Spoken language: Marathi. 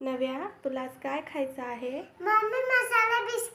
नव्या तुला काय खायचं आहे? मम्मी मसाला बिस्किट